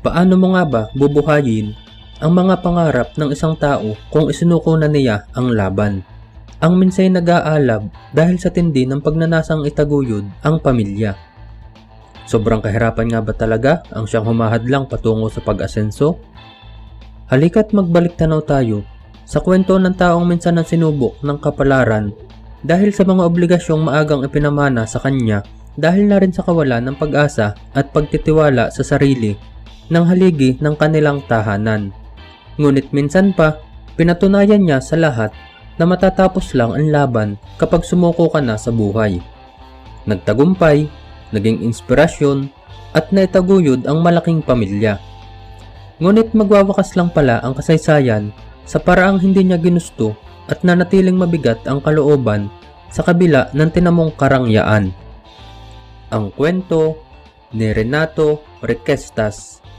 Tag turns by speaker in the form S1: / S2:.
S1: Paano mo nga ba bubuhayin ang mga pangarap ng isang tao kung isinuko na niya ang laban? Ang minsay nag-aalab dahil sa tindi ng pagnanasang itaguyod ang pamilya. Sobrang kahirapan nga ba talaga ang siyang humahadlang patungo sa pag-asenso? Halika't magbalik tanaw tayo sa kwento ng taong minsan ang sinubok ng kapalaran dahil sa mga obligasyong maagang ipinamana sa kanya dahil na rin sa kawalan ng pag-asa at pagtitiwala sa sarili ng haligi ng kanilang tahanan. Ngunit minsan pa, pinatunayan niya sa lahat na matatapos lang ang laban kapag sumuko ka na sa buhay. Nagtagumpay, naging inspirasyon, at naitaguyod ang malaking pamilya. Ngunit magwawakas lang pala ang kasaysayan sa paraang hindi niya ginusto at nanatiling mabigat ang kalooban sa kabila ng tinamong karangyaan. Ang kwento ni Renato Requestas